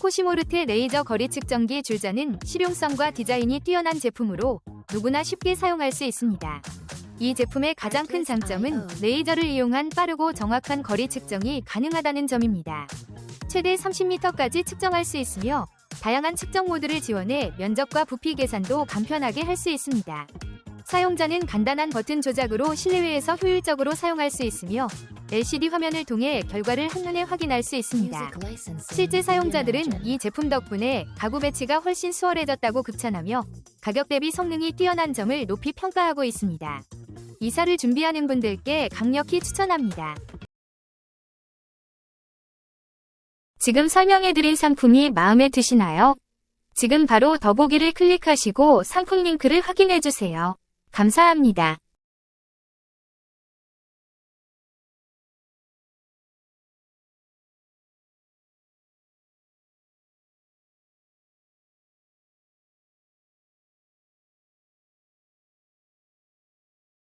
코시모르테 레이저 거리 측정기 줄자는 실용성과 디자인이 뛰어난 제품으로 누구나 쉽게 사용할 수 있습니다. 이 제품의 가장 큰 장점은 레이저를 이용한 빠르고 정확한 거리 측정이 가능하다는 점입니다. 최대 30m까지 측정할 수 있으며 다양한 측정 모드를 지원해 면적과 부피 계산도 간편하게 할 수 있습니다. 사용자는 간단한 버튼 조작으로 실내외에서 효율적으로 사용할 수 있으며 LCD 화면을 통해 결과를 한눈에 확인할 수 있습니다. 실제 사용자들은 이 제품 덕분에 가구 배치가 훨씬 수월해졌다고 극찬하며 가격 대비 성능이 뛰어난 점을 높이 평가하고 있습니다. 이사를 준비하는 분들께 강력히 추천합니다. 지금 설명해드린 상품이 마음에 드시나요? 지금 바로 더보기를 클릭하시고 상품 링크를 확인해주세요. 감사합니다.